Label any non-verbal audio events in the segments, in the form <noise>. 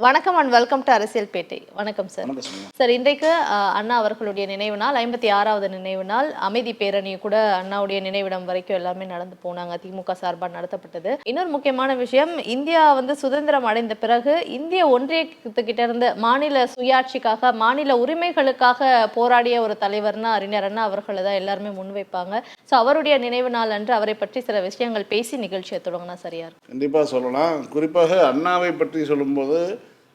வணக்கம் and welcome to அரசியல் பேட்டை வணக்கம் சார் சார் இன்றைக்கு அண்ணா அவர்களுடைய நினைவு நாள் ஐம்பத்தி ஆறாவது நினைவு நாள் அமைதி பேரணி கூட அண்ணாவுடைய நினைவிடம் வரைக்கும் எல்லாமே நடந்து போனாங்க திமுக சார்பாக நடத்தப்பட்டது. இன்னொரு முக்கியமான விஷயம் இந்தியா வந்து சுதந்திரம் அடைந்த பிறகு இந்திய ஒன்றியத்துக்கிட்ட இருந்து மாநில சுயாட்சிக்காக மாநில உரிமைகளுக்காக போராடிய ஒரு தலைவர்னா அறிஞர் அண்ணா அவர்களை தான் எல்லாருமே முன்வைப்பாங்க ஸோ அவருடைய நினைவு நாள் அன்று அவரை பற்றி சில விஷயங்கள் பேசி நிகழ்ச்சியை தொடங்கினா சரியா இருக்கும்? கண்டிப்பாக சொல்லலாம். குறிப்பாக அண்ணாவை பற்றி சொல்லும்போது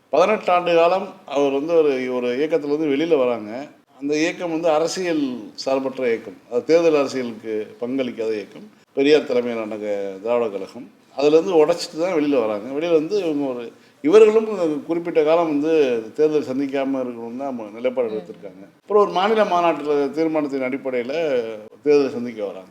பதினெட்டு ஆண்டு காலம் அவர் வந்து ஒரு ஒரு இயக்கத்திலேருந்து வெளியில் வராங்க. அந்த இயக்கம் வந்து அரசியல் சார்பற்ற இயக்கம். அது தேர்தல் அரசியலுக்கு பங்களிக்காத இயக்கம். பெரியார் தலைமையிலான க- திராவிட கழகம். அதுலேருந்து உடைச்சிட்டு தான் வெளியில் வராங்க. வெளியில் வந்து இவங்க ஒரு இவர்களும் குறிப்பிட்ட காலம் வந்து தேர்தல் சந்திக்காமல் இருக்கணும்னு தான் நிலைப்பாடு எடுத்திருக்காங்க. அப்புறம் ஒரு மாநில மாநாட்டில் தீர்மானத்தின் அடிப்படையில் தேர்தல் சந்திக்க வராங்க.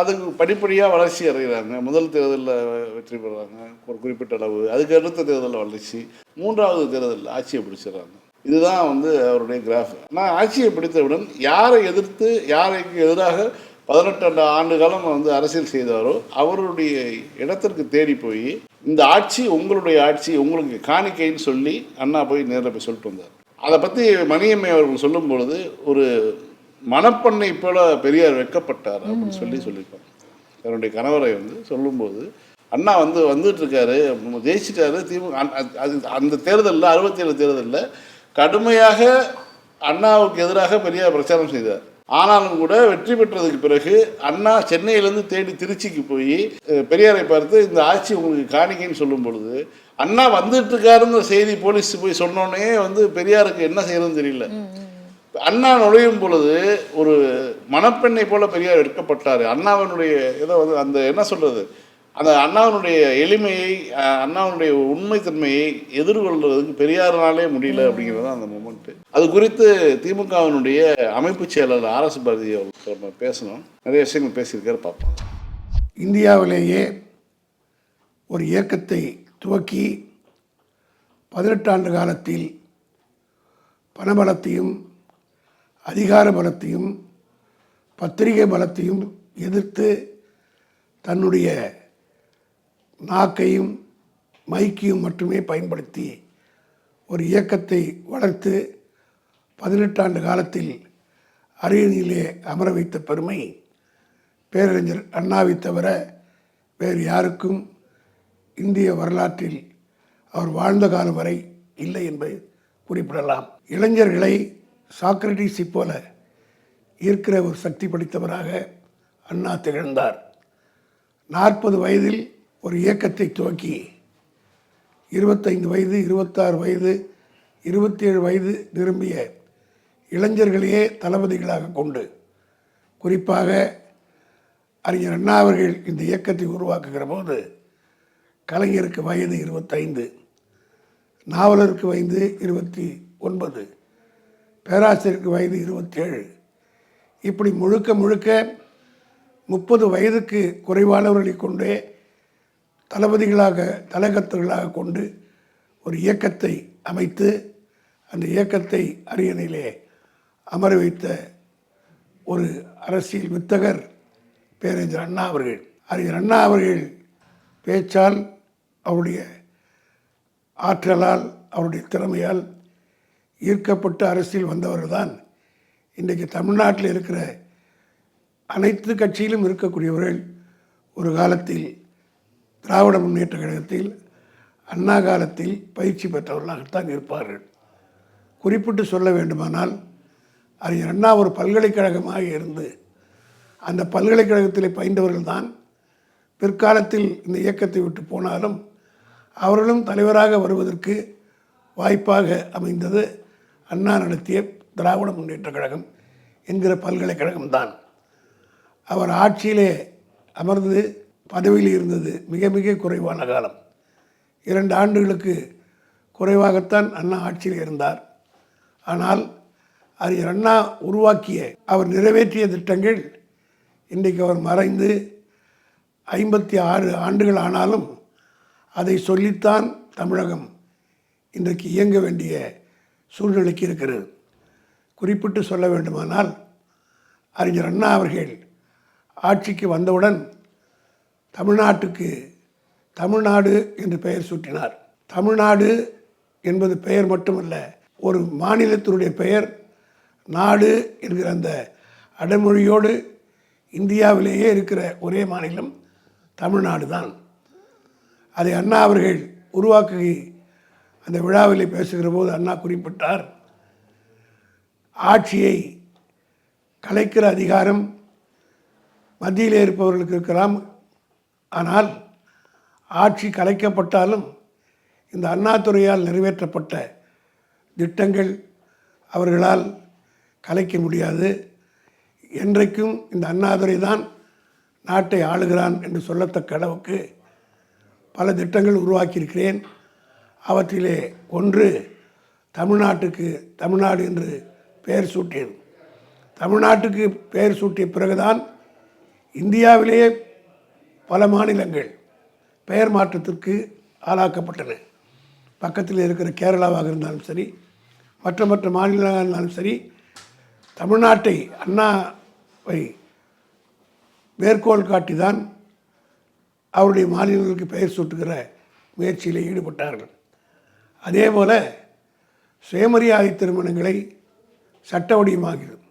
அதுக்கு படிப்படியாக வளர்ச்சி அடைகிறாங்க. முதல் தேர்தலில் வெற்றி பெறுறாங்க ஒரு குறிப்பிட்ட அளவு. அதுக்கு அடுத்த தேர்தலில் வளர்ச்சி. மூன்றாவது தேர்தலில் ஆட்சியை பிடிச்சிடுறாங்க. இதுதான் வந்து அவருடைய கிராஃப் ஆனால் ஆட்சியை பிடித்தவுடன் யாரை எதிர்த்து யாரைக்கு எதிராக பதினெட்டு ஆண்டு காலம் வந்து அரசியல் செய்தாரோ அவருடைய இடத்திற்கு தேடி போய் இந்த ஆட்சி உங்களுடைய ஆட்சி உங்களுக்கு காணிக்கைன்னு சொல்லி அண்ணா போய் நேரில் போய் சொல்லிட்டு வந்தார். அதை பற்றி மணியம்மை அவர்கள் சொல்லும் பொழுது ஒரு மணப்பெண்ணை போல பெரியார் வெட்கப்பட்டார் அப்படின்னு சொல்லி சொல்லியிருப்பாங்க. தன்னுடைய கணவரை வந்து சொல்லும்போது அண்ணா வந்து வந்துட்டு இருக்காரு ஜெயிச்சிட்டாரு திமுக அது அந்த தேர்தலில் அறுபத்தேழு தேர்தலில் கடுமையாக அண்ணாவுக்கு எதிராக பெரியார் பிரச்சாரம் செய்தார். ஆனாலும் கூட வெற்றி பெற்றதுக்கு பிறகு அண்ணா சென்னையிலேருந்து தேடி திருச்சிக்கு போய் பெரியாரை பார்த்து இந்த ஆட்சி உங்களுக்கு காணிக்கைன்னு சொல்லும் பொழுது அண்ணா வந்துட்டு இருக்காருங்கிற செய்தி போலீஸ் போய் சொன்னோடனே வந்து பெரியாருக்கு என்ன செய்யறதுன்னு தெரியல. அண்ணா நுழையும் பொழுது ஒரு மணப்பெண்ணை போல பெரியார் எடுக்கப்பட்டார். அண்ணாவினுடைய ஏதோ வந்து அந்த என்ன சொல்றது? அந்த அண்ணாவினுடைய எளிமையை அண்ணாவினுடைய உண்மைத்தன்மையை எதிர்கொள்றதுக்கு பெரியாராலே முடியல அப்படிங்கிறது தான் அந்த மூமெண்ட் அது குறித்து திமுகவினுடைய அமைப்பு செயலாளர் ஆர் எஸ் பாரதி நம்ம பேசணும். நிறைய விஷயங்கள் பேசியிருக்காரு பார்ப்போம். இந்தியாவிலேயே ஒரு இயக்கத்தை துவக்கி பதினெட்டு ஆண்டு காலத்தில் பணபலத்தையும் அதிகார பலத்தையும் பத்திரிகை பலத்தையும் எதிர்த்து தன்னுடைய நாக்கையும் மைக்கையும் மட்டுமே பயன்படுத்தி ஒரு இயக்கத்தை வளர்த்து பதினெட்டாண்டு காலத்தில் அரியணையிலே அமர வைத்த பெருமை பேரறிஞர் அண்ணாவை தவிர வேறு யாருக்கும் இந்திய வரலாற்றில் அவர் வாழ்ந்த காலம் வரை இல்லை என்பதை குறிப்பிடலாம். இளைஞர்களை சாக்ரட்டிஸை போல இருக்கிற ஒரு சக்தி படைத்தவராக அண்ணா திகழ்ந்தார். நாற்பது வயதில் ஒரு இயக்கத்தை துவக்கி இருபத்தைந்து வயது இருபத்தாறு வயது இருபத்தேழு வயது நிரம்பிய இளைஞர்களையே தளபதிகளாக கொண்டு குறிப்பாக அறிஞர் அண்ணா அவர்கள் இந்த இயக்கத்தை உருவாக்குகிற போது கலைஞருக்கு வயது இருபத்தைந்து நாவலருக்கு வயது இருபத்தி ஒன்பது பேராசிரியருக்கு வயது இருபத்தேழு. இப்படி முழுக்க முழுக்க முப்பது வயதுக்கு குறைவானவர்களை கொண்டே தளபதிகளாக தலைகத்தர்களாக கொண்டு ஒரு இயக்கத்தை அமைத்து அந்த இயக்கத்தை அரியணையிலே அமர வைத்த ஒரு அரசியல் வித்தகர் பேரறிஞர் அண்ணா அவர்கள். அறிஞர் அண்ணா அவர்கள் பேச்சால் அவருடைய ஆற்றலால் அவருடைய திறமையால் ஈர்க்கப்பட்டு அரசியல் வந்தவர்கள் தான் இன்றைக்கு தமிழ்நாட்டில் இருக்கிற அனைத்து கட்சியிலும் இருக்கக்கூடியவர்கள் ஒரு காலத்தில் திராவிட முன்னேற்ற கழகத்தில் அண்ணா காலத்தில் பயிற்சி பெற்றவர்களாகத்தான் இருப்பார்கள். குறிப்பிட்டு சொல்ல வேண்டுமானால் அறிஞர் அண்ணா ஒரு பல்கலைக்கழகமாக இருந்து அந்த பல்கலைக்கழகத்தில் பயின்றவர்கள் தான் பிற்காலத்தில் இந்த இயக்கத்தை விட்டு போனாலும் அவர்களும் தலைவராக வருவதற்கு வாய்ப்பாக அமைந்தது. அண்ணா நடத்திய திராவிட முன்னேற்ற கழகம் என்கிற பல்கலைக்கழகம்தான். அவர் ஆட்சியிலே அமர்ந்து பதவியில் இருந்தது மிக மிக குறைவான காலம். இரண்டு ஆண்டுகளுக்கு குறைவாகத்தான் அண்ணா ஆட்சியில் இருந்தார். ஆனால் அறிஞர் அண்ணா உருவாக்கிய அவர் நிறைவேற்றிய திட்டங்கள் இன்றைக்கு அவர் மறைந்து ஐம்பத்தி ஆறு ஆண்டுகள் ஆனாலும் அதை சொல்லித்தான் தமிழகம் இன்றைக்கு இயங்க வேண்டிய சூழ்நிலைக்கு இருக்கிறது. குறிப்பிட்டு சொல்ல வேண்டுமானால் அறிஞர் அண்ணா அவர்கள் ஆட்சிக்கு வந்தவுடன் தமிழ்நாட்டுக்கு தமிழ்நாடு என்று பெயர் சூட்டினார். தமிழ்நாடு என்பது பெயர் மட்டுமல்ல ஒரு மாநிலத்தினுடைய பெயர் நாடு என்கிற அந்த அடைமொழியோடு இந்தியாவிலேயே இருக்கிற ஒரே மாநிலம் தமிழ்நாடு தான். அதை அண்ணா அவர்கள் உருவாக்கி அந்த விழாவிலே பேசுகிற போது அண்ணா குறிப்பிட்டார் ஆட்சியை கலைக்கிற அதிகாரம் மத்தியிலே இருப்பவர்களுக்கு இருக்கலாம் ஆனால் ஆட்சி கலைக்கப்பட்டாலும் இந்த அண்ணாதுறையால் நிறைவேற்றப்பட்ட திட்டங்கள் அவர்களால் கலைக்க முடியாது. என்றைக்கும் இந்த அண்ணாதுரை தான் நாட்டை ஆளுகிறான் என்று சொல்லத்தக்க அளவுக்கு பல திட்டங்கள் உருவாக்கியிருக்கிறேன். அவற்றிலே ஒன்று தமிழ்நாட்டுக்கு தமிழ்நாடு என்று பெயர் சூட்டியது. தமிழ்நாட்டுக்கு பெயர் சூட்டிய பிறகுதான் இந்தியாவிலேயே பல மாநிலங்கள் பெயர் மாற்றத்திற்கு ஆளாக்கப்பட்டன. பக்கத்தில் இருக்கிற கேரளாவாக இருந்தாலும் சரி மற்ற மற்ற மாநிலங்களாக இருந்தாலும் சரி தமிழ்நாட்டை அண்ணாவை மேற்கோள் காட்டி தான் அவருடைய மாநிலங்களுக்கு பெயர் சூட்டுகிற முயற்சியில் ஈடுபட்டார்கள். அதே போல் சுயமரியாதை திருமணங்களை சட்ட வடிவமாகிறது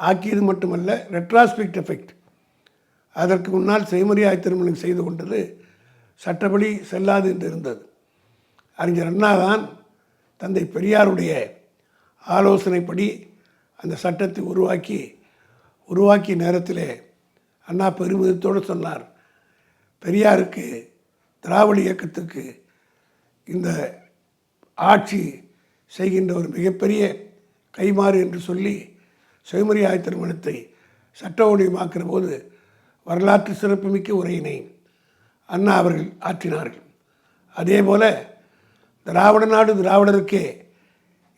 ஆக்கியது மட்டுமல்ல ரெட்ராஸ்பெக்ட் எஃபெக்ட் அதற்கு முன்னால் சுயமரியாதை திருமணம் செய்து கொண்டது சட்டப்படி செல்லாது என்று இருந்தது. அறிஞர் அண்ணா தான் தந்தை பெரியாருடைய ஆலோசனைப்படி அந்த சட்டத்தை உருவாக்கி உருவாக்கிய நேரத்திலே அண்ணா பெருமிதத்தோடு சொன்னார் பெரியாருக்கு திராவிட இயக்கத்துக்கு இந்த ஆட்சி செய்கின்ற ஒரு மிகப்பெரிய கைமாறு என்று சொல்லி சுயமரியாதை திருமணத்தை சட்ட போது வரலாற்று சிறப்புமிக்க உரையினை அண்ணா அவர்கள் ஆற்றினார்கள். அதே போல திராவிட நாடு திராவிடருக்கே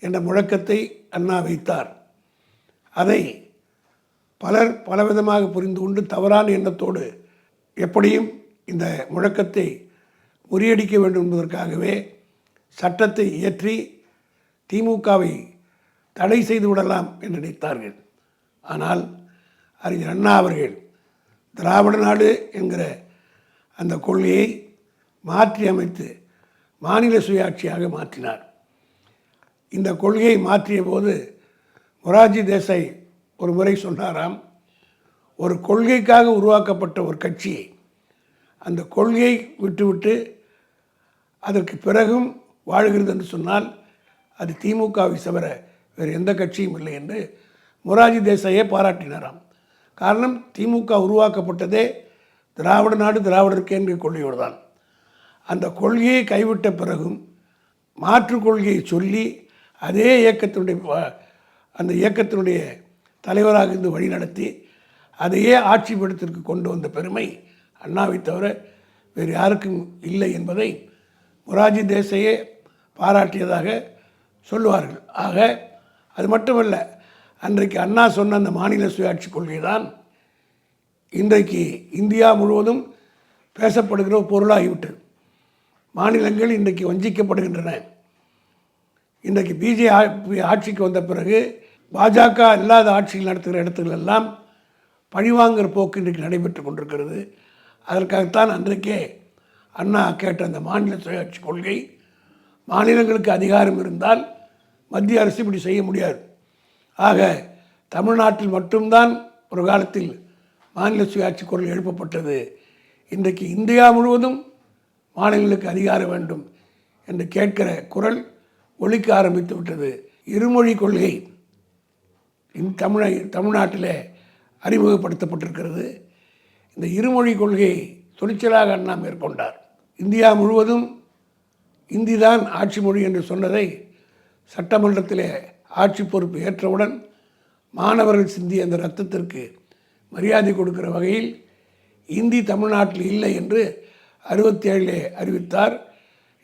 என்ற முழக்கத்தை அண்ணா வைத்தார். அதை பலர் பலவிதமாக புரிந்து கொண்டு தவறான எண்ணத்தோடு எப்படியும் இந்த முழக்கத்தை முறியடிக்க வேண்டும் என்பதற்காகவே சட்டத்தை இயற்றி திமுகவை தடை செய்து விடலாம் என்று நினைத்தார்கள். ஆனால் அறிஞர் அண்ணா அவர்கள் திராவிட நாடு என்கிற அந்த கொள்கையை மாற்றி அமைத்து மாநில சுயாட்சியாக மாற்றினார். இந்த கொள்கையை மாற்றிய போது மொராஜி தேசாய் ஒரு முறை சொன்னாராம் ஒரு கொள்கைக்காக உருவாக்கப்பட்ட ஒரு கட்சியை அந்த கொள்கையை விட்டுவிட்டு அதற்கு பிறகும் வாழுகிறது என்று சொன்னால் அது திமுகவை தவிர வேறு எந்த கட்சியும் இல்லை என்று மொரார்ஜி தேசாயே பாராட்டினாராம். காரணம் திமுக உருவாக்கப்பட்டதே திராவிட நாடு திராவிடருக்கு என்ற கொள்கையோடு தான். அந்த கொள்கையை கைவிட்ட பிறகும் மாற்று கொள்கையை சொல்லி அதே இயக்கத்தினுடைய அந்த இயக்கத்தினுடைய தலைவராக இருந்து வழிநடத்தி அதையே ஆட்சி பீடத்திற்கு கொண்டு வந்த பெருமை அண்ணாவை தவிர வேறு யாருக்கும் இல்லை என்பதை மொராஜி தேசையே பாராட்டியதாக சொல்லுவார்கள். ஆக அது மட்டுமல்ல அன்றைக்கு அண்ணா சொன்ன அந்த மாநில சுயாட்சி கொள்கை தான் இன்றைக்கு இந்தியா முழுவதும் பேசப்படுகிற ஒரு பொருளாகிவிட்டது. மாநிலங்கள் இன்றைக்கு வஞ்சிக்கப்படுகின்றன. இன்றைக்கு பிஜே ஆட்சிக்கு வந்த பிறகு பாஜக இல்லாத ஆட்சியில் நடத்துகிற இடத்துல எல்லாம் பழிவாங்குகிற போக்கு இன்றைக்கு நடைபெற்று கொண்டிருக்கிறது. அதற்காகத்தான் அன்றைக்கே அண்ணா கேட்ட அந்த மாநில சுயாட்சி கொள்கை மாநிலங்களுக்கு அதிகாரம் இருந்தால் மத்திய அரசு இப்படி செய்ய முடியாது. ஆக தமிழ்நாட்டில் மட்டும்தான் ஒரு காலத்தில் மாநில சுயாட்சி குரல் எழுப்பப்பட்டது. இன்றைக்கு இந்தியா முழுவதும் மாநிலங்களுக்கு அதிகாரம் வேண்டும் என்று கேட்கிற குரல் ஒழிக்க ஆரம்பித்து விட்டது. இருமொழி கொள்கை இந் தமிழை தமிழ்நாட்டில் அறிமுகப்படுத்தப்பட்டிருக்கிறது. இந்த இருமொழி கொள்கையை துணிச்சலாக அண்ணா மேற்கொண்டார். இந்தியா முழுவதும் இந்தி தான் ஆட்சி மொழி என்று சொன்னதை சட்டமன்றத்திலே ஆட்சி பொறுப்பு ஏற்றவுடன் மாணவர்கள் சிந்திய அந்த ரத்தத்திற்கு மரியாதை கொடுக்கிற வகையில் இந்தி தமிழ்நாட்டில் இல்லை என்று அறுபத்தி ஏழிலே அறிவித்தார்.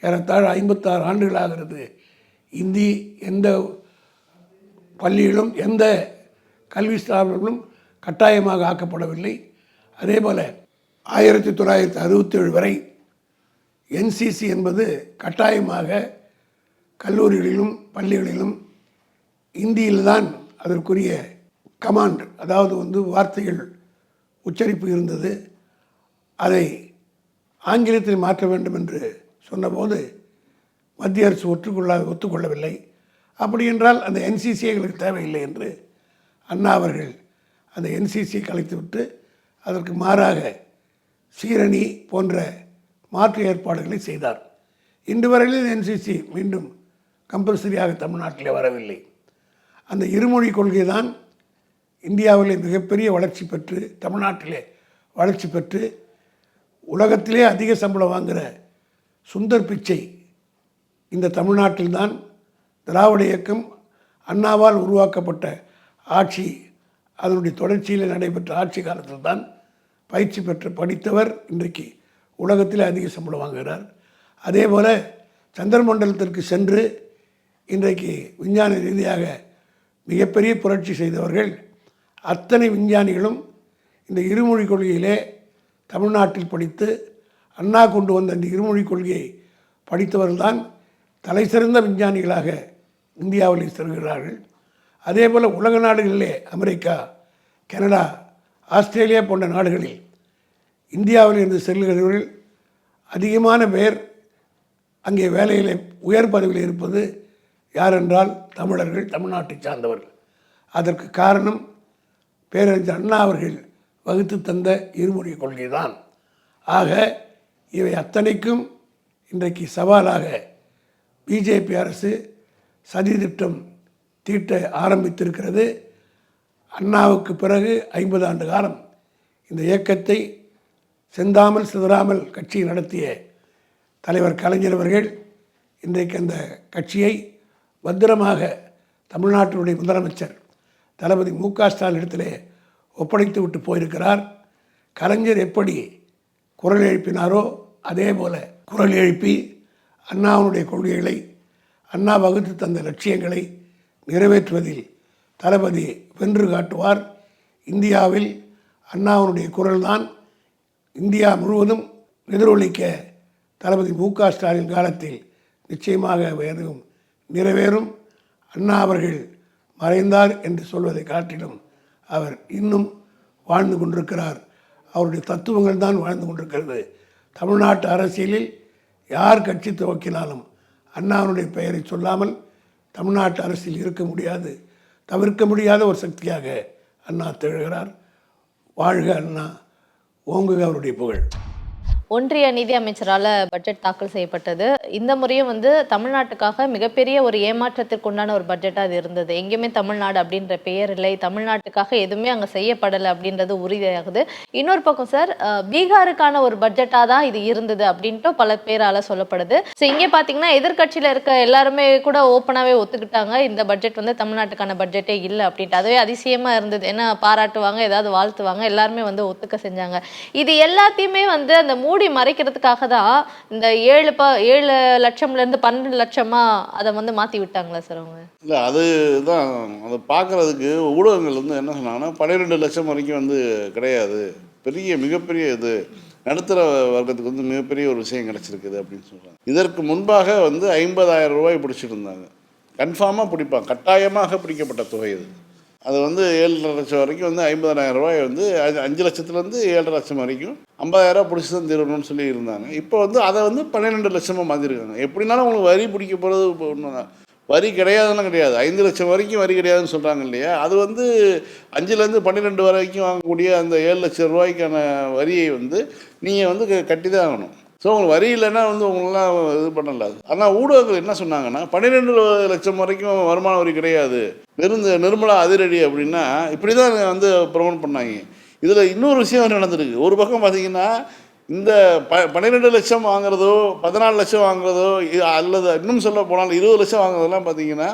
ஏறத்தாழ ஐம்பத்தாறு ஆண்டுகளாகிறது இந்தி எந்த பள்ளியிலும் எந்த கல்வி ஸ்தாபனங்களும் கட்டாயமாக ஆக்கப்படவில்லை. அதேபோல் ஆயிரத்தி தொள்ளாயிரத்தி அறுபத்தேழு வரை என்சிசி என்பது கட்டாயமாக கல்லூரிகளிலும் பள்ளிகளிலும் இந்தியில்தான் அதற்குரிய கமாண்ட் அதாவது வந்து வார்த்தைகள் உச்சரிப்பு இருந்தது. அதை ஆங்கிலத்தில் மாற்ற வேண்டும் என்று சொன்னபோது மத்திய அரசு ஒற்றுக்கொள்ள ஒத்துக்கொள்ளவில்லை. அப்படி என்றால் அந்த என்சிசி எங்களுக்கு தேவையில்லை என்று அண்ணா அவர்கள் அந்த என்சிசியை கலைத்துவிட்டு அதற்கு மாறாக சீரணி போன்ற மாற்று ஏற்பாடுகளை செய்தார். இன்று வரையிலும் என்சிசி மீண்டும் கம்பல்சரியாக தமிழ்நாட்டில் வரவில்லை. அந்த இருமொழி கொள்கை தான் இந்தியாவிலே மிகப்பெரிய வளர்ச்சி பெற்று தமிழ்நாட்டிலே வளர்ச்சி பெற்று உலகத்திலே அதிக சம்பளம் வாங்குகிற சுந்தர் பிச்சை இந்த தமிழ்நாட்டில்தான் திராவிட இயக்கம் அண்ணாவால் உருவாக்கப்பட்ட ஆட்சி அதனுடைய தொடர்ச்சியில் நடைபெற்ற ஆட்சி காலத்தில் தான் பயிற்சி பெற்று படித்தவர் இன்றைக்கு உலகத்தில் அதிக சம்பளம் வாங்குகிறார். அதே போல் சந்திரமண்டலத்திற்கு சென்று இன்றைக்கு விஞ்ஞான ரீதியாக மிகப்பெரிய புரட்சி செய்தவர்கள் அத்தனை விஞ்ஞானிகளும் இந்த இருமொழி கொள்கையிலே தமிழ்நாட்டில் படித்து அண்ணா கொண்டு வந்த இந்த இருமொழி கொள்கையை படித்தவர்கள்தான் தலை சிறந்த விஞ்ஞானிகளாக இந்தியாவில் செல்கிறார்கள். அதே போல் உலக நாடுகளிலே அமெரிக்கா கனடா ஆஸ்திரேலியா போன்ற நாடுகளில் இந்தியாவில் இருந்து செல்கிறவர்கள் அதிகமான பேர் அங்கே வேலையில் உயர் பதவியில் இருப்பது யாரென்றால் தமிழர்கள் தமிழ்நாட்டை சார்ந்தவர்கள். அதற்கு காரணம் பேரறிஞர் அண்ணா அவர்கள் வகுத்து தந்த இருமொழி கொள்கை தான் ஆக இவை அத்தனைக்கும் இன்றைக்கு சவாலாக பிஜேபி அரசு சதி திட்டம் தீட்ட ஆரம்பித்திருக்கிறது. அண்ணாவுக்கு பிறகு ஐம்பது ஆண்டு காலம் இந்த இயக்கத்தை செந்தாமல் சிதறாமல் கட்சியை நடத்திய தலைவர் கலைஞர் அவர்கள் இன்றைக்கு அந்த கட்சியை பத்திரமாக தமிழ்நாட்டினுடைய முதலமைச்சர் தளபதி மு க ஸ்டாலின் இடத்திலே ஒப்படைத்து விட்டு போயிருக்கிறார். கலைஞர் எப்படி குரல் எழுப்பினாரோ அதே போல குரல் எழுப்பி அண்ணாவுடைய கொள்கைகளை அண்ணா வகுத்து தந்த லட்சியங்களை நிறைவேற்றுவதில் தளபதி வென்று காட்டுவார். இந்தியாவில் அண்ணாவுடைய குரல்தான் இந்தியா முழுவதும் எதிரொலிக்க தளபதி மு க ஸ்டாலின் காலத்தில் நிச்சயமாக எதுவும் நிறைவேறும். அண்ணா அவர்கள் மறைந்தார் என்று சொல்வதை காட்டிலும் அவர் இன்னும் வாழ்ந்து கொண்டிருக்கிறார். அவருடைய தத்துவங்கள் தான் வாழ்ந்து கொண்டிருக்கிறது. தமிழ்நாட்டு அரசியலில் யார் கட்சி துவக்கினாலும் அண்ணாவுடைய பெயரை சொல்லாமல் தமிழ்நாட்டு அரசியல் இருக்க முடியாது. தவிர்க்க முடியாத ஒரு சக்தியாக அண்ணா திகழ்கிறார். வாழ்க அண்ணா. ஓங்குக அவருடைய புகழ். ஒன்றிய நிதி அமைச்சரால் பட்ஜெட் தாக்கல் செய்யப்பட்டது. இந்த முறையும் வந்து தமிழ்நாட்டுக்காக மிகப்பெரிய ஒரு ஏமாற்றத்திற்குண்டான ஒரு பட்ஜெட்டாக அது இருந்தது. எங்கேயுமே தமிழ்நாடு அப்படின்ற பெயர் இல்லை. தமிழ்நாட்டுக்காக எதுவுமே அங்கே செய்யப்படலை அப்படின்றது உறுதியாகுது. இன்னொரு பக்கம் சார் பீகாருக்கான ஒரு பட்ஜெட்டாக தான் இது இருந்தது அப்படின்ட்டு பல பேரால சொல்லப்படுது. ஸோ இங்கே பார்த்தீங்கன்னா எதிர்க்கட்சியில் இருக்க எல்லாருமே கூட ஓப்பனாகவே ஒத்துக்கிட்டாங்க. இந்த பட்ஜெட் வந்து தமிழ்நாட்டுக்கான பட்ஜெட்டே இல்லை அப்படின்ட்டு. அதுவே அதிசயமாக இருந்தது. ஏன்னா பாராட்டுவாங்க ஏதாவது வாழ்த்துவாங்க எல்லாருமே வந்து ஒத்துக்க செஞ்சாங்க. இது எல்லாத்தையுமே வந்து அந்த மூடி மறைக்கிறதுக்காக தான் இந்த ஏழு ப ஏழு லட்சம்ல இருந்து பன்னெண்டு லட்சமா அதை வந்து மாத்தி விட்டாங்களா சார் அவங்க? இல்லை அதுதான் அதை பார்க்குறதுக்கு ஊடகங்கள் வந்து என்ன சொன்னாங்கன்னா பன்னிரெண்டு லட்சம் வரைக்கும் வந்து கிடையாது. பெரிய மிகப்பெரிய இது நடுத்தர வர்க்கத்துக்கு வந்து மிகப்பெரிய ஒரு விஷயம் கிடச்சிருக்குது அப்படின்னு சொல்கிறாங்க இதற்கு முன்பாக வந்து ஐம்பதாயிரம் ரூபாய் பிடிச்சிட்டு இருந்தாங்க கன்ஃபார்மாக பிடிப்பாங்க. கட்டாயமாக பிடிக்கப்பட்ட தொகை இது. அது வந்து ஏழரை லட்சம் வரைக்கும் வந்து ஐம்பதாயிரம் ரூபாய் வந்து அஞ்சு- அஞ்சு லட்சத்துலேருந்து ஏழரை லட்சம் வரைக்கும் ஐம்பதாயிரரூபா பிடிச்சி தான் தீரணும்னு சொல்லி இருந்தாங்க. இப்போ வந்து அதை வந்து பன்னிரெண்டு லட்சமாக மாற்றிருக்காங்க எப்படினாலும் உங்களுக்கு வரி பிடிக்க போகிறது இப்போ ஒன்று வரி கிடையாதுலாம் கிடையாது. ஐந்து லட்சம் வரைக்கும் வரி கிடையாதுன்னு சொல்கிறாங்க இல்லையா? அது வந்து அஞ்சுலேருந்து பன்னிரெண்டு வரைக்கும் வாங்கக்கூடிய அந்த ஏழு லட்சம் ரூபாய்க்கான வரியை வந்து நீங்கள் வந்து க- கட்டி தான் ஆகணும். ஸோ உங்களுக்கு வரி இல்லைன்னா வந்து உங்களெலாம் இது பண்ணல. ஆனால் ஊடகங்கள் என்ன சொன்னாங்கன்னா பன்னிரெண்டு லட்சம் வரைக்கும் வருமான வரி கிடையாது. வெறும் இந்த நிர்மலா அதிரடி அப்படின்னா இப்படி தான் வந்து ப்ரொமோட் பண்ணாங்க. இதில் இன்னொரு விஷயம் நடந்திருக்கு. ஒரு பக்கம் பார்த்தீங்கன்னா இந்த ப பன்னிரெண்டு லட்சம் வாங்குறதோ பதினாலு லட்சம் வாங்குறதோ அல்லது இன்னும் சொல்ல போனால் இருபது லட்சம் வாங்குறதெல்லாம் பார்த்தீங்கன்னா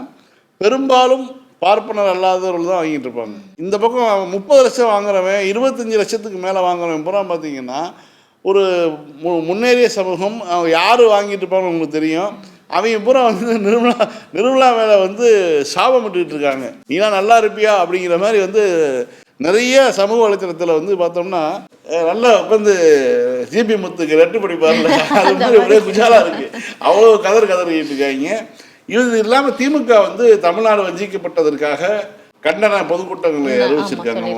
பெரும்பாலும் பார்ப்பனர் அல்லாதவர்கள் தான் வாங்கிட்டு இருப்பாங்க. இந்த பக்கம் முப்பது லட்சம் வாங்குறவன் இருபத்தஞ்சி லட்சத்துக்கு மேலே வாங்குறவன் பூரா பார்த்தீங்கன்னா ஒரு மு முன்னேறிய சமூகம் அவன் யார் வாங்கிட்டு இருப்பான்னு உங்களுக்கு தெரியும். அவங்க பூரா வந்து நிர்மலா நிர்மலா மேலே வந்து சாபம் விட்டுக்கிட்டு இருக்காங்க. நீலாம் நல்லா இருப்பியா அப்படிங்கிற மாதிரி வந்து நிறைய சமூக வலைத்தளத்தில் வந்து பார்த்தோம்னா நல்லா உட்காந்து ஜிபி முத்துக்கு ரெட்டு படிப்பார்ல. <laughs> அது மாதிரி ஒரே குஜாலா இருக்கு. அவ்வளோ கதர் கதறிக்கிட்டு இருக்காங்க. இது இல்லாமல் திமுக வந்து தமிழ்நாடு வஞ்சிக்கப்பட்டதற்காக கண்டன பொதுக்கூட்டங்களை அறிவிச்சிருக்காங்க.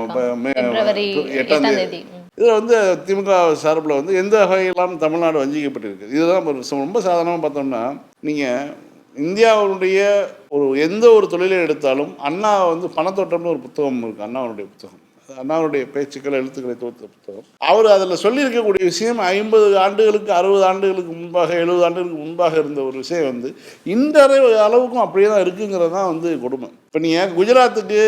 எட்டாம் தேதி. இதில் வந்து திமுக சார்பில் வந்து எந்த வகையிலாம் தமிழ்நாடு வஞ்சிக்கப்பட்டிருக்கு? இதுதான் ஒரு ரொம்ப சாதாரணமாக பார்த்தோம்னா நீங்கள் இந்தியாவுடைய ஒரு எந்த ஒரு தொழிலை எடுத்தாலும் அண்ணா வந்து பணத்தோட்டம்னு ஒரு புத்தகம் இருக்குது அண்ணாவுடைய புத்தகம். அண்ணாவுடைய பேச்சுக்கள் எழுத்துக்களை தோற்ற புத்தகம். அவர் அதில் சொல்லியிருக்கக்கூடிய விஷயம் ஐம்பது ஆண்டுகளுக்கு அறுபது ஆண்டுகளுக்கு முன்பாக எழுபது ஆண்டுகளுக்கு முன்பாக இருந்த ஒரு விஷயம் வந்து இந்த அளவுக்கும் அப்படியே தான் இருக்குங்கிறது தான் வந்து கொடுமை. இப்போ நீங்கள் குஜராத்துக்கு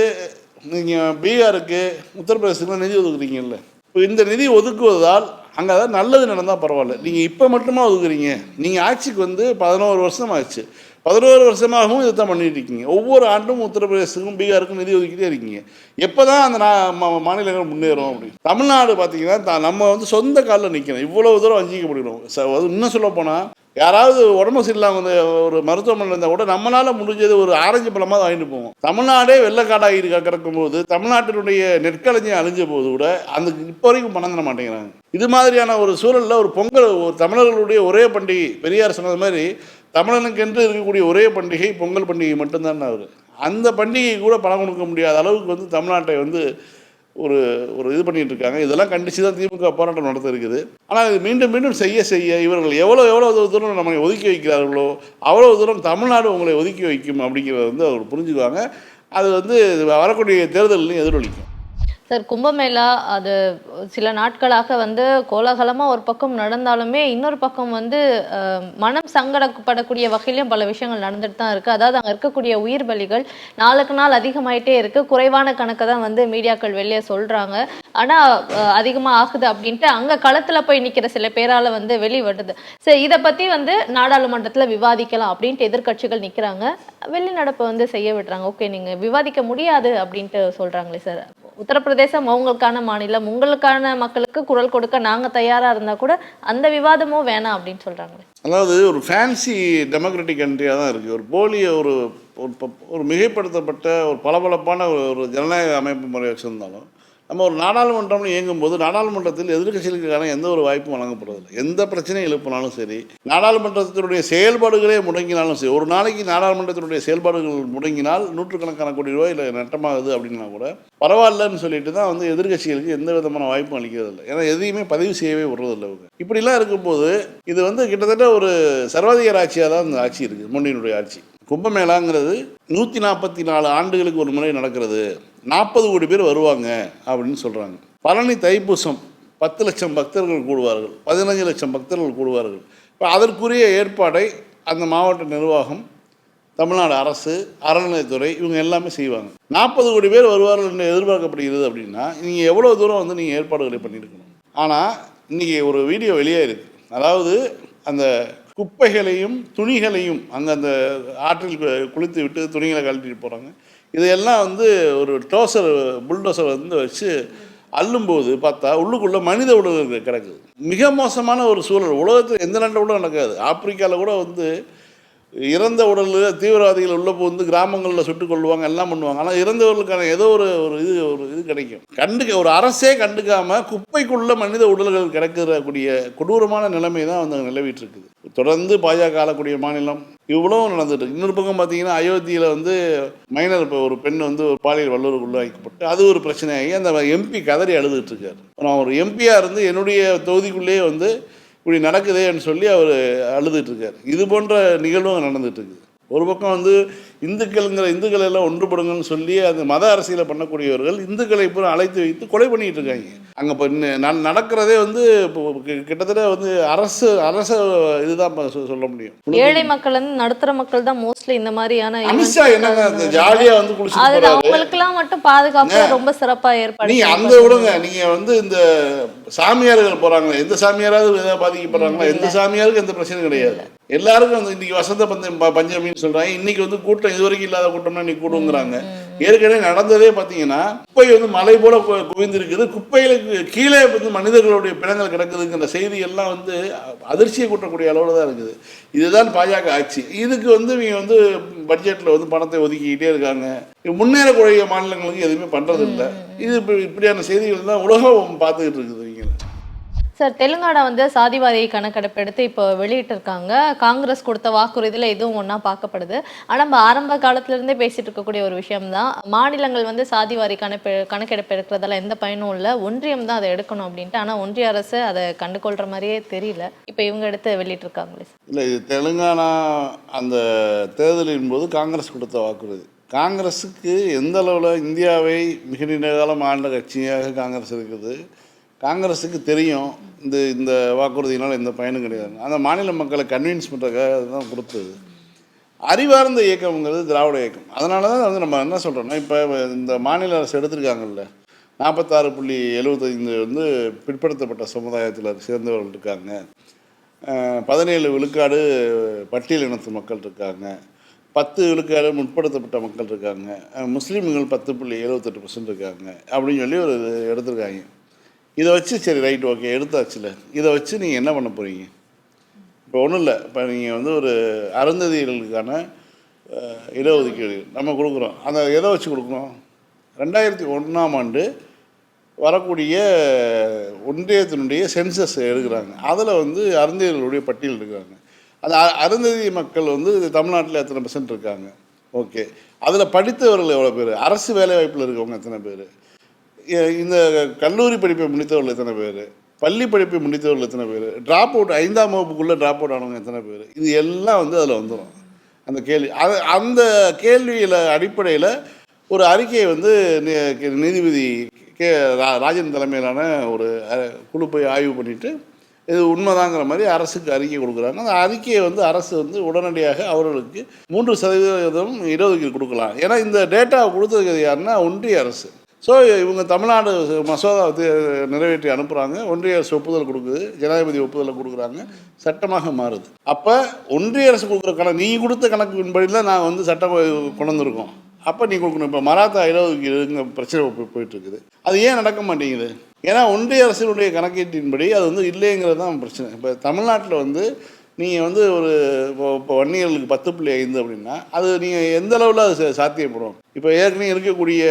நீங்கள் பீகாருக்கு உத்தரப்பிரதேசத்துக்கு நிதி ஒதுக்குறீங்கல்ல? இப்போ இந்த நிதி ஒதுக்குவதால் அங்கே அதாவது நல்லது நடந்தால் பரவாயில்ல. நீங்கள் இப்போ மட்டுமா ஒதுக்குறீங்க? நீங்கள் ஆட்சிக்கு வந்து பதினோரு வருஷம் ஆச்சு பதினோரு வருஷமாகவும் இதை தான் பண்ணிட்டு இருக்கீங்க. ஒவ்வொரு ஆண்டும் உத்தரப்பிரதேசத்துக்கும் பீகாருக்கும் நிதி ஒதுக்கிட்டே இருக்கீங்க. எப்போ தான் அந்த நா- மா- மாநிலங்கள் முன்னேறும் அப்படின்னு. தமிழ்நாடு பார்த்தீங்கன்னா தா- நம்ம வந்து சொந்த காலில் நிற்கணும் இவ்வளோ தூரம் வஞ்சிக்கப்படுகிறோம். அது இன்னும் சொல்ல போனால் யாராவது உடம்பு சரியில்லாம வந்து ஒரு மருத்துவமனையில் இருந்தால் கூட நம்மளால் முடிஞ்சது ஒரு ஆரஞ்சு பழமாக வாங்கிட்டு போவோம். தமிழ்நாடே வெள்ளக்காடாக இருக்க கிடக்கும் போது தமிழ்நாட்டினுடைய நெற்களஞ்சியம் அழிஞ்ச போது கூட அந்த இப்போ வரைக்கும் பணம் தர மாட்டேங்கிறாங்க. இது மாதிரியான ஒரு சூழலில் ஒரு பொங்கல் ஒரு தமிழர்களுடைய ஒரே பண்டிகை பெரியார் சொன்னது மாதிரி தமிழனுக்கென்று இருக்கக்கூடிய ஒரே பண்டிகை பொங்கல் பண்டிகை மட்டும்தான் அவர். அந்த பண்டிகை கூட பணம் கொடுக்க முடியாத அளவுக்கு வந்து தமிழ்நாட்டை வந்து ஒரு ஒரு இது பண்ணிகிட்டு இருக்காங்க இதெல்லாம் கண்டித்து தான் திமுக போராட்டம் நடத்த இருக்குது ஆனால் இது மீண்டும் மீண்டும் செய்ய செய்ய இவர்கள் எவ்வளோ எவ்வளோ தூரம் நம்மை ஒதுக்கி வைக்கிறார்களோ அவ்வளோ தூரம் தமிழ்நாடு உங்களை ஒதுக்கி வைக்கும் அப்படிங்கிறத வந்து அவர் புரிஞ்சுக்குவாங்க. அது வந்து வரக்கூடிய தேர்தலையும் எதிரொலிக்கும். சார் கும்பமேளா அது சில நாட்களாக வந்து கோலாகலமாக ஒரு பக்கம் நடந்தாலுமே இன்னொரு பக்கம் வந்து மனம் சங்கடப்படக்கூடிய வகையிலும் பல விஷயங்கள் நடந்துட்டு தான் இருக்கு. அதாவது அங்கே இருக்கக்கூடிய உயிர் பலிகள் நாளுக்கு நாள் அதிகமாயிட்டே இருக்கு. குறைவான கணக்கை தான் வந்து மீடியாக்கள் வெளியே சொல்றாங்க. ஆனா அதிகமாக ஆகுது அப்படின்ட்டு அங்கே களத்தில் போய் நிற்கிற சில பேரால் வந்து வெளிவருது. சரி இதை பத்தி வந்து நாடாளுமன்றத்தில் விவாதிக்கலாம் அப்படின்ட்டு எதிர்க்கட்சிகள் நிற்கிறாங்க வெளிநடப்பை வந்து செய்ய விடுறாங்க. ஓகே நீங்க விவாதிக்க முடியாது அப்படின்ட்டு சொல்றாங்களே சார். பிரதேசம் அவங்களுக்கான மாநிலம் உங்களுக்கான மக்களுக்கு குரல் கொடுக்க நாங்கள் தயாராக இருந்தால் கூட அந்த விவாதமும் வேணாம் அப்படின்னு சொல்கிறாங்களே அதாவது ஒரு ஃபேன்சி டெமோக்ராட்டிக் கண்ட்ரியாக தான் இருக்குது ஒரு போலிய ஒரு ஒரு மிகைப்படுத்தப்பட்ட ஒரு பளபளப்பான ஒரு ஜனநாயக அமைப்பு முறை வச்சுருந்தாலும் நம்ம ஒரு நாடாளுமன்றம்னு இயங்கும்போது நாடாளுமன்றத்தில் எதிர்க்கட்சிகளுக்கான எந்த ஒரு வாய்ப்பும் வழங்கப்படுறதில்லை. எந்த பிரச்சனையும் எழுப்பினாலும் சரி நாடாளுமன்றத்தினுடைய செயல்பாடுகளே முடங்கினாலும் சரி ஒரு நாளைக்கு நாடாளுமன்றத்தினுடைய செயல்பாடுகள் முடங்கினால் நூற்றுக்கணக்கான கோடி ரூபாய் இல்லை நட்டமாகுது அப்படின்னா கூட பரவாயில்லன்னு சொல்லிட்டு தான் வந்து எதிர்க்கட்சிகளுக்கு எந்த விதமான வாய்ப்பும் அளிக்கிறதில்லை. ஏன்னா எதையுமே பதிவு செய்யவே விடுறதில்லை அவங்க. இப்படிலாம் இருக்கும்போது இது வந்து கிட்டத்தட்ட ஒரு சர்வாதிகார ஆட்சியாக தான் இந்த ஆட்சி இருக்குது முன்னினுடைய ஆட்சி. கும்பமேளாங்கிறது நூற்றி நாற்பத்தி நாலு ஆண்டுகளுக்கு ஒரு முறை நடக்கிறது. நாற்பது கோடி பேர் வருவாங்க அப்படின்னு சொல்கிறாங்க பழனி தைப்பூசம் பத்து லட்சம் பக்தர்கள் கூடுவார்கள் பதினஞ்சு லட்சம் பக்தர்கள் கூடுவார்கள். இப்போ அதற்குரிய ஏற்பாடை அந்த மாவட்ட நிர்வாகம் தமிழ்நாடு அரசு அறநிலையத்துறை இவங்க எல்லாமே செய்வாங்க. நாற்பது கோடி பேர் வருவார்கள் என்று எதிர்பார்க்கப்படுகிறது அப்படின்னா நீங்கள் எவ்வளோ தூரம் வந்து நீங்கள் ஏற்பாடுகளை பண்ணியிருக்கணும்? ஆனால் இன்றைக்கி ஒரு வீடியோ வெளியே இருக்குது அதாவது அந்த குப்பைகளையும் துணிகளையும் அங்கே அந்த ஆற்றில் கு- குளித்து விட்டு துணிகளை கழட்டிட்டு போகிறாங்க இதையெல்லாம் வந்து ஒரு டோசர் புல்டோசர் வந்து வச்சு அள்ளும்போது பார்த்தா உள்ளுக்குள்ளே மனித உடல்கள் கிடக்குது. மிக மோசமான ஒரு சூழல். உலகத்தில் எந்த நாட்டில் கூட நடக்காது. ஆப்பிரிக்காவில் கூட வந்து இறந்த உடலில் தீவிரவாதிகள் உள்ள வந்து கிராமங்களில் சுட்டுக் கொள்வாங்க எல்லாம் பண்ணுவாங்க. ஆனால் இறந்தவர்களுக்கான ஏதோ ஒரு ஒரு இது ஒரு இது கிடைக்கும். கண்டுக்க ஒரு அரசே கண்டுக்காமல் குப்பைக்குள்ள மனித உடல்கள் கிடக்கிறக்கூடிய கொடூரமான நிலைமை தான் வந்து நிலவிட்டு இருக்குது. தொடர்ந்து பாஜக ஆளக்கூடிய மாநிலம் இவ்வளோ நடந்துட்டு இன்னொரு பக்கம் பார்த்தீங்கன்னா அயோத்தியில் வந்து மைனர் இப்போ ஒரு பெண் வந்து ஒரு பாலியல் வல்லுறவுக்குள்ள வைக்கப்பட்டு அது ஒரு பிரச்சனையாகி அந்த எம்பி கதறி அழுதுட்டு இருக்காரு. நான் ஒரு எம்பியாக இருந்து என்னுடைய தொகுதிக்குள்ளேயே வந்து இப்படி நடக்குதேன்னு சொல்லி அவர் அழுதுட்டு இருக்கார். இது போன்ற நிகழ்வும் நடந்துட்டு இருக்குது. ஒரு பக்கம் வந்து இந்துக்கள்ங்கிற இந்துக்கள் எல்லாம் ஒன்றுபடுங்கன்னு சொல்லி அந்த மத அரசியலை பண்ணக்கூடியவர்கள் இந்துக்களை பூரா அழைத்து வைத்து கொலை பண்ணிட்டு இருக்காங்க. அங்கே இப்போ ந- நடக்கிறதே வந்து இப்போ கிட்டத்தட்ட வந்து அரசு அரச இதுதான் இப்ப சொல்ல முடியும். ஏழை மக்கள் வந்து நடுத்தர மக்கள் தான் மோஸ்ட்லி இந்த மாதிரியான அமித்ஷா என்னங்க அந்த ஜாலியா வந்து குளிச்சுட்டு அது போறாரு. அவங்களுக்கெல்லாம் மட்டும் பாதுகாப்பு ரொம்ப சிறப்பா ஏற்பாடு நீங்க அந்த விடுங்க. நீங்க வந்து இந்த சாமியார்கள் போறாங்களே எந்த சாமியாராவது ஏதாவது பாதிக்கப்படுறாங்களா? எந்த சாமியாருக்கும் எந்த பிரச்சனையும் கிடையாது. எல்லாருக்கும் வந்து இன்னைக்கு வசந்த பஞ்சம் ப- பஞ்சமின்னு சொல்றாங்க. இன்னைக்கு வந்து கூட்டம் இது வரைக்கும் இல்லாத கூட்டம்னா இன்னைக்கு கூடுங்கிறாங்க. ஏற்கனவே நடந்ததே பார்த்தீங்கன்னா குப்பை வந்து மலை போல குவிந்திருக்குது. குப்பைகளுக்கு கீழே வந்து மனிதர்களுடைய பிணங்கள் கிடக்குதுங்கிற செய்தி எல்லாம் வந்து அதிர்ச்சியை கூட்டக்கூடிய அளவில் தான் இருக்குது. இதுதான் பாஜக ஆட்சி. இதுக்கு வந்து இவங்க வந்து பட்ஜெட்டில் வந்து பணத்தை ஒதுக்கிக்கிட்டே இருக்காங்க. முன்னேறக்கூடிய மாநிலங்களுக்கு எதுவுமே பண்றது இல்ல இது இப்படி- இப்படியான செய்திகள் தான் உலகம் பார்த்துக்கிட்டு இருக்குது. சார் தெலுங்கானா வந்து சாதிவாரி கணக்கெடுப்பு எடுத்து இப்போ வெளியிட்டிருக்காங்க. காங்கிரஸ் கொடுத்த வாக்குறுதியில் இதுவும் ஒன்றா பார்க்கப்படுது. ஆனால் நம்ம ஆரம்ப காலத்திலேருந்தே பேசிகிட்டு இருக்கக்கூடிய ஒரு விஷயம்தான். மாநிலங்கள் வந்து சாதிவாரி கணக்கு கணக்கெடுப்பு எடுக்கிறதால எந்த பயனும் இல்லை. ஒன்றியம் தான் அதை எடுக்கணும் அப்படின்ட்டு. ஆனால் ஒன்றிய அரசு அதை கண்டுகொள்கிற மாதிரியே தெரியல. இப்போ இவங்க எடுத்து வெளியிட்டிருக்காங்களே இல்லை இது தெலுங்கானா அந்த தேர்தலின் போது காங்கிரஸ் கொடுத்த வாக்குறுதி. காங்கிரஸுக்கு எந்த அளவில் இந்தியாவை மிக நீண்ட காலம் ஆண்ட கட்சியாக காங்கிரஸ் இருக்குது? காங்கிரஸுக்கு தெரியும். இந்த இந்த வாக்குறுதியினால் எந்த பயனும் கிடையாது. அந்த மாநில மக்களை கன்வின்ஸ் பண்ணுறதுக்காக தான் கொடுத்தது. அறிவார்ந்த இயக்கம்ங்கிறது திராவிட இயக்கம். அதனால தான் வந்து நம்ம என்ன சொல்கிறோம்னா இப்போ இந்த மாநில அரசு எடுத்திருக்காங்கல்ல நாற்பத்தாறு புள்ளி எழுபத்தைந்து வந்து பிற்படுத்தப்பட்ட சமுதாயத்தில் சேர்ந்தவர்கள் இருக்காங்க. பதினேழு விழுக்காடு பட்டியல் இனத்து மக்கள் இருக்காங்க. பத்து விழுக்காடு முற்படுத்தப்பட்ட மக்கள் இருக்காங்க. முஸ்லீம்கள் பத்து புள்ளி எழுபத்தெட்டு பர்சன்ட் இருக்காங்க. அப்படின்னு சொல்லி ஒரு எடுத்திருக்காங்க. இதை வச்சு சரி ரைட் ஓகே எடுத்தாச்சுல. இதை வச்சு நீங்கள் என்ன பண்ண போகிறீங்க இப்போ ஒன்றும் இல்லை. இப்போ நீங்கள் வந்து ஒரு அருந்ததிகளுக்கான இடஒதுக்கீடு நம்ம கொடுக்குறோம். அந்த எதை வச்சு கொடுக்குறோம்? ரெண்டாயிரத்தி ஒன்றாம் ஆண்டு வரக்கூடிய ஒன்றியத்தினுடைய சென்சஸ் எடுக்கிறாங்க. அதில் வந்து அருந்ததிகளுடைய பட்டியல் இருக்கிறாங்க அந்த அ- அருந்ததி மக்கள் வந்து தமிழ்நாட்டில் எத்தனை பெர்சன்ட் இருக்காங்க? ஓகே. அதில் படித்தவர்கள் எவ்வளோ பேர்? அரசு வேலைவாய்ப்பில் இருக்கவங்க எத்தனை பேர்? இந்த கல்லூரி படிப்பை முடித்தவர்கள் எத்தனை பேர்? பள்ளி படிப்பை முடித்தவர்கள் எத்தனை பேர்? ட்ராப் அவுட் ஐந்தாம் வகுப்புக்குள்ளே ட்ராப் அவுட் ஆனவங்க எத்தனை பேர்? இது எல்லாம் வந்து அதில் வந்துடும் அந்த கேள்வி. அது அந்த கேள்வியில் அடிப்படையில் ஒரு அறிக்கையை வந்து நீதிபதி கே ரா- ராஜன் தலைமையிலான ஒரு குழு போய் ஆய்வு பண்ணிவிட்டு இது உண்மைதாங்கிற மாதிரி அரசுக்கு அறிக்கை கொடுக்குறாங்க. அந்த அறிக்கையை வந்து அரசு வந்து உடனடியாக அவர்களுக்கு மூன்று சதவீதம் இடஒதுக்கீடு கொடுக்கலாம். ஏன்னா இந்த டேட்டாவை கொடுத்தது யாருன்னா ஒன்றிய அரசு. ஸோ இவங்க தமிழ்நாடு மசோதா வந்து நிறைவேற்றி அனுப்புகிறாங்க ஒன்றிய அரசு ஒப்புதல் கொடுக்குது. ஜனாதிபதி ஒப்புதலை கொடுக்குறாங்க. சட்டமாக மாறுது. அப்போ ஒன்றிய அரசு கொடுக்குற கணக்கு நீ கொடுத்த கணக்கின்படி தான் நான் வந்து சட்டம் கொண்டு வந்திருக்கோம் அப்போ நீ கொடுக்கணும். இப்போ மராத்தா இடஒதுக்கீடுங்க பிரச்சனை போய் போயிட்டு இருக்குது அது ஏன் நடக்க மாட்டேங்குது? ஏன்னா ஒன்றிய அரசினுடைய கணக்கீட்டின்படி அது வந்து இல்லைங்கிறது தான் பிரச்சனை. இப்போ தமிழ்நாட்டில் வந்து நீங்கள் வந்து ஒரு இப்போ இப்போ வன்னியர்களுக்கு பத்து புள்ளி ஐந்து அப்படின்னா அது நீங்கள் எந்த அளவில் அது சாத்தியப்படும்? இப்போ ஏற்கனவே இருக்கக்கூடிய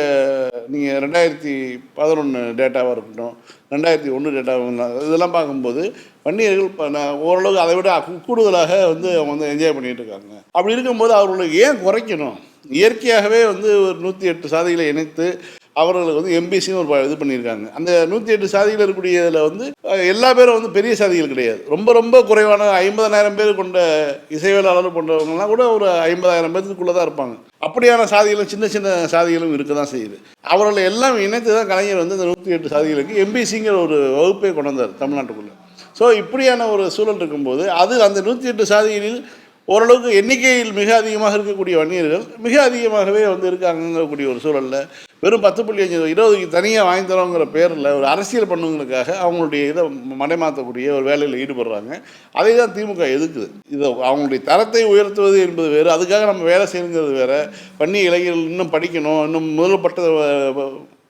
நீங்கள் ரெண்டாயிரத்தி பதினொன்று டேட்டாவாக இருக்கட்டும் ரெண்டாயிரத்தி ஒன்று டேட்டாவாக இதெல்லாம் பார்க்கும்போது வன்னியர்கள் இப்போ நான் ஓரளவுக்கு அதை விட கூடுதலாக வந்து அவங்க வந்து என்ஜாய் பண்ணிகிட்டு இருக்காங்க. அப்படி இருக்கும்போது அவர்களுக்கு ஏன் குறைக்கணும்? இயற்கையாகவே வந்து ஒரு நூற்றி எட்டு சாதிகளை இணைத்து அவர்களுக்கு வந்து எம்பிசின்னு ஒரு இது பண்ணியிருக்காங்க. அந்த நூற்றி எட்டு சாதிகள் இருக்கக்கூடியதில் வந்து எல்லா பேரும் வந்து பெரிய சாதிகள் கிடையாது. ரொம்ப ரொம்ப குறைவான ஐம்பதனாயிரம் பேர் கொண்ட இசைவேளாளர் போன்றவங்கலாம் கூட ஒரு ஐம்பதாயிரம் பேர்த்துக்குள்ளே தான் இருப்பாங்க. அப்படியான சாதிகளும் சின்ன சின்ன சாதிகளும் இருக்க தான் செய்யுது. அவர்களை எல்லாம் இணைத்து தான் கலைஞர் வந்து இந்த நூற்றி எட்டு சாதிகளுக்கு எம்பிசிங்கிற ஒரு வகுப்பை கொண்டு வந்தார் தமிழ்நாட்டுக்குள்ளே. ஸோ இப்படியான ஒரு சூழல் இருக்கும்போது அது அந்த நூற்றி எட்டு சாதிகளில் ஓரளவுக்கு எண்ணிக்கையில் மிக அதிகமாக இருக்கக்கூடிய வன்னியர்கள் மிக அதிகமாகவே வந்து இருக்காங்கக்கூடிய ஒரு சூழலில் வெறும் பத்து புள்ளி அஞ்சு இருபதுக்கு தனியாக வாங்கி தரோங்கிற பேரில் ஒரு அரசியல் பண்ணுவங்களுக்காக அவங்களுடைய இதை மடைமாற்றக்கூடிய ஒரு வேலையில் ஈடுபடுறாங்க. அதை தான் திமுக எதுக்குது? இதை அவங்களுடைய தரத்தை உயர்த்துவது என்பது வேறு அதுக்காக நம்ம வேலை செய்யணுங்கிறது வேறு. பண்ணி இளைஞர்கள் இன்னும் படிக்கணும் இன்னும் முதல் பட்ட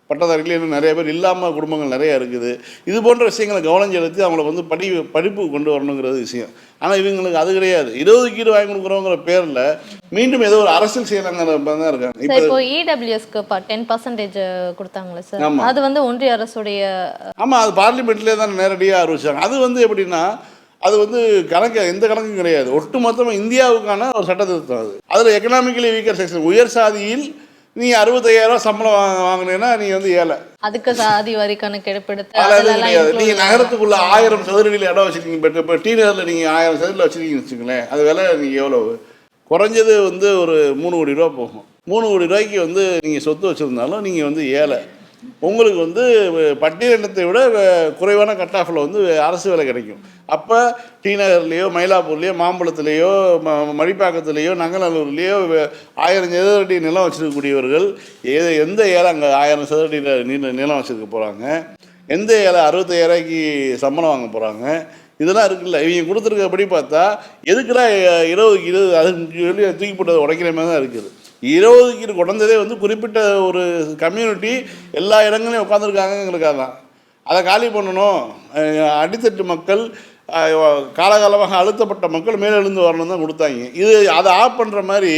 பட்டதாரிகள் இன்னும் நிறைய பேர் இல்லாமல் குடும்பங்கள் நிறைய இருக்குது. இது போன்ற விஷயங்களை கவனம் செலுத்தி அவங்கள வந்து படி படிப்பு கொண்டு வரணுங்கிறது விஷயம். ஆனால் இவங்களுக்கு அது கிடையாது. இடஒதுக்கீடு வாங்கி கொடுக்குறோங்கிற பேரில் மீண்டும் ஏதோ ஒரு அரசியல் செய்யலாங்கிற தான் இருக்காங்க. இப்போ இடபிள்யூஎஸ்க்கு டென் பர்சன்டேஜ் கொடுத்தாங்களே சார்? ஆமா. அது வந்து ஒன்றிய அரசுடைய ஆமாம் அது பார்லிமெண்ட்லேயே தான் நேரடியாக அறிவிச்சாங்க. அது வந்து எப்படின்னா அது வந்து கணக்கு எந்த கணக்கும் கிடையாது. ஒட்டுமொத்தமாக இந்தியாவுக்கான ஒரு சட்ட திருத்தம் அது. அதில் எக்கனாமிக்கலி வீக்கர் செக்ஷன் உயர் சாதியில் நீ அறுபத்தையாயிரம் சம்பளம் வாங்க வாங்கினேன்னா நீ வந்து ஏழை. அதுக்கு சாதி வரி கிடையாது. include நீங்கள் நகரத்துக்குள்ள ஆயிரம் சதுரடியில் இடம் வச்சிருக்கீங்க. இப்போ டி நகரில் நீங்கள் ஆயிரம் சதுரில் வச்சிருக்கீங்கன்னு வச்சுங்களேன் அது விலை நீங்கள் எவ்வளவு? குறைஞ்சது வந்து ஒரு மூணு கோடி ரூபா போகும். மூணு கோடி ரூபாய்க்கு வந்து நீங்கள் சொத்து வச்சுருந்தாலும் நீங்கள் வந்து ஏழை. உங்களுக்கு வந்து பட்டியலினத்தை விட குறைவான கட் ஆஃபில் வந்து அரசு வேலை கிடைக்கும். அப்போ டி நகர்லேயோ மயிலாப்பூர்லேயோ மாம்பழத்துலேயோ ம மடிப்பாக்கத்துலேயோ நங்கநல்லூர்லேயோ ஆயிரம் சதுரடி நிலம் வச்சிருக்கக்கூடியவர்கள் எது எந்த ஏழை அங்கே ஆயிரம் சதுரடி நிலம் வச்சுருக்க போகிறாங்க எந்த ஏழை அறுபத்தையாயிரூவாய்க்கு சம்பளம் வாங்க போகிறாங்க இதெல்லாம் இருக்குல்ல. இவங்க கொடுத்துருக்கப்படி பார்த்தா எதுக்குடா இருபதுக்கு இருபது அது தூக்கி போட்டதை உடைக்கிற மாதிரி தான் இருக்குது. இருபதுக்கு கொண்டதே வந்து குறிப்பிட்ட ஒரு கம்யூனிட்டி எல்லா இடங்களையும் உட்காந்துருக்காங்கங்கிறதுக்காக தான். அதை காலி பண்ணணும். அடித்தட்டு மக்கள் காலகாலமாக அழுத்தப்பட்ட மக்கள் மேலெழுந்து வரணும் தான் கொடுத்தாங்க. இது அதை ஆஃப் பண்ணுற மாதிரி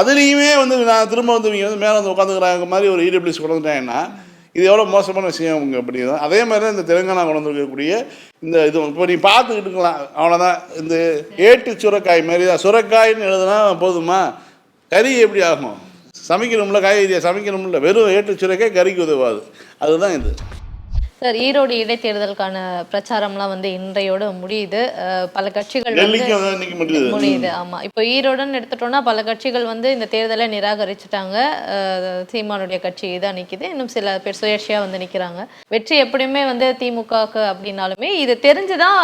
அதுலேயுமே வந்து நான் திரும்ப வந்து இவங்க வந்து மேலே வந்து உட்காந்துக்கிறாங்க மாதிரி ஒரு இடபிள்யூஸ் கொண்டு வந்துட்டாங்கன்னா இது எவ்வளோ மோசமான விஷயம் அவங்க அப்படி தான் அதே மாதிரி தான் இந்த தெலுங்கானா கொண்டு வந்திருக்கக்கூடிய இந்த இது இப்போ நீ பார்த்துக்கிட்டுக்கலாம் அவ்வளோதான் இந்த ஏட்டு சுரக்காய் மாதிரி தான். சுரக்காய்ன்னு எழுதுனா போதுமா? கறி எப்படி ஆகும்? சமைக்கணும்ல காய்கறியை சமைக்கணும்ல வெறும் ஏற்று சுரக்காய் கறிக்கு உதவாது. அதுதான் இது. சார் ஈரோடு இடைத்தேர்தலுக்கான பிரச்சாரம்லாம் வந்து இன்றையோட முடியுது. பல கட்சிகள் முடியுது. ஆமா. இப்போ ஈரோடுன்னு எடுத்துட்டோம்னா பல கட்சிகள் வந்து இந்த தேர்தலை நிராகரிச்சுட்டாங்க. சீமானுடைய கட்சி தான் நிக்குது இன்னும் சில பேர் சுயேட்சையா வந்து நிக்கிறாங்க. வெற்றி எப்படியுமே வந்து திமுகக்கு அப்படின்னாலுமே இது தெரிஞ்சுதான்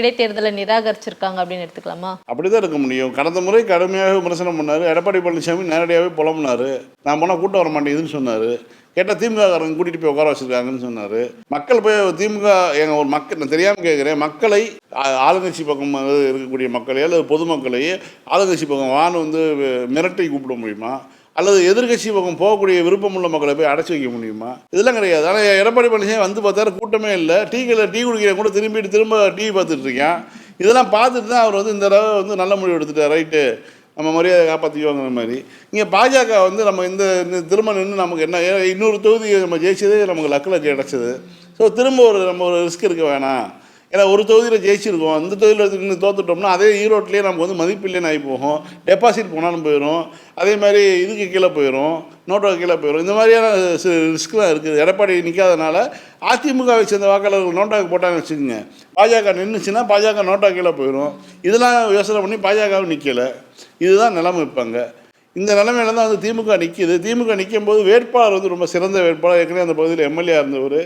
இடைத்தேர்தலை நிராகரிச்சிருக்காங்க அப்படின்னு எடுத்துக்கலாமா? அப்படிதான் இருக்க முடியும். கடந்த முறை கடுமையாக விமர்சனம் பண்ணார். எடப்பாடி பழனிசாமி நேரடியாகவே புலம்புனாரு. நான் போனால் கூட்டம் வர மாட்டேங்குதுன்னு சொன்னார். கேட்டால் திமுககாரங்க கூட்டிகிட்டு போய் உட்கார வச்சிருக்காங்கன்னு சொன்னார். மக்கள் போய் திமுக எங்கள் ஒரு மக்கள் நான் தெரியாமல் கேட்குறேன் மக்களை ஆளுங்கட்சி பக்கம் இருக்கக்கூடிய மக்களையோ அல்லது பொதுமக்களையே ஆளுங்கட்சி பக்கம் வான்னு வந்து மிரட்டி கூப்பிட முடியுமா? அல்லது எதிர்க்கட்சி பக்கம் போகக்கூடிய விருப்பமுள்ள மக்களை போய் அடைச்சி வைக்க முடியுமா? இதெல்லாம் கிடையாது. ஆனால் எடப்பாடி பழனிசாமி வந்து பார்த்தாரு கூட்டமே இல்லை. டீ கடையில் டீ குடிக்கிறேன் கூட திரும்பிட்டு திரும்ப டிவி பார்த்துட்ருக்கேன் இதெல்லாம் பார்த்துட்டு தான் அவர் வந்து இந்த தடவை வந்து நல்ல முடிவு எடுத்துட்டார். ரைட்டு. நம்ம மரியாதை காப்பாற்றிக்குவாங்கிற மாதிரி. இங்கே பாஜக வந்து நம்ம இந்த இந்த திரும்ப நின்று நமக்கு என்ன இன்னொரு தொகுதி நம்ம ஜெயிச்சது நமக்கு லக்கில் கிடச்சிது ஸோ திரும்ப ஒரு நம்ம ஒரு ரிஸ்க் இருக்க வேணாம். ஏன்னா ஒரு தொகுதியில் ஜெயிச்சிருக்கோம். இந்த தொகுதியில் நின்று தோத்துட்டோம்னா அதே ஈரோட்லேயே நமக்கு வந்து மதிப்பு இல்லைன்னு ஆகி போகும் டெபாசிட் போனாலும் போயிடும் அதே மாதிரி இதுக்கு கீழே போயிடும் நோட்டோ கீழே போயிடும் இந்த மாதிரியான ரிஸ்க்லாம் இருக்குது. எடப்பாடி நிற்காதனால அதிமுகவை சேர்ந்த வாக்காளர்கள் நோட்டாவுக்கு போட்டாங்கன்னு வச்சுக்கோங்க. பாஜக நின்றுச்சுன்னா பாஜக நோட்டா கீழே போயிடும் இதெல்லாம் யோசனை பண்ணி பாஜகவும் நிற்கலை இதுதான் நிலைமை வைப்பாங்க இந்த நிலைமையில தான் வந்து திமுக நிற்கிது திமுக நிற்கும் போது வேட்பாளர் வந்து ரொம்ப சிறந்த வேட்பாளர். ஏற்கனவே அந்த பகுதியில் எம்எல்ஏ இருந்தவர்.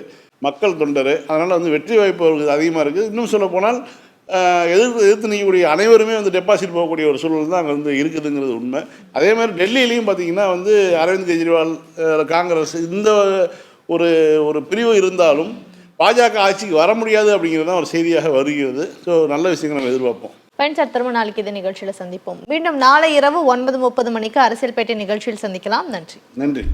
மக்கள் தொண்டர். அதனால் வந்து வெற்றி வாய்ப்பு அவருக்கு அதிகமாக இருக்குது இன்னும் சொல்ல போனால் எதிர்த்து எதிர்த்து நிற்கக்கூடிய அனைவருமே வந்து டெபாசிட் போகக்கூடிய ஒரு சூழல் தான் அங்கே வந்து இருக்குதுங்கிறது உண்மை. அதே மாதிரி டெல்லியிலையும் பார்த்தீங்கன்னா வந்து அரவிந்த் கெஜ்ரிவால் காங்கிரஸ் இந்த ஒரு ஒரு பிரிவு இருந்தாலும் பாஜக ஆட்சிக்கு வர முடியாது அப்படிங்கிறது தான் ஒரு செய்தியாக வருகிறது. ஸோ நல்ல விஷயங்களை நம்ம எதிர்பார்ப்போம். பயன் சார் திரும்ப நாளைக்கு இது நிகழ்ச்சியில சந்திப்போம். மீண்டும் நாளை இரவு ஒன்பது முப்பது மணிக்கு அரசியல் பேட்டை நிகழ்ச்சியில் சந்திக்கலாம். நன்றி. நன்றி.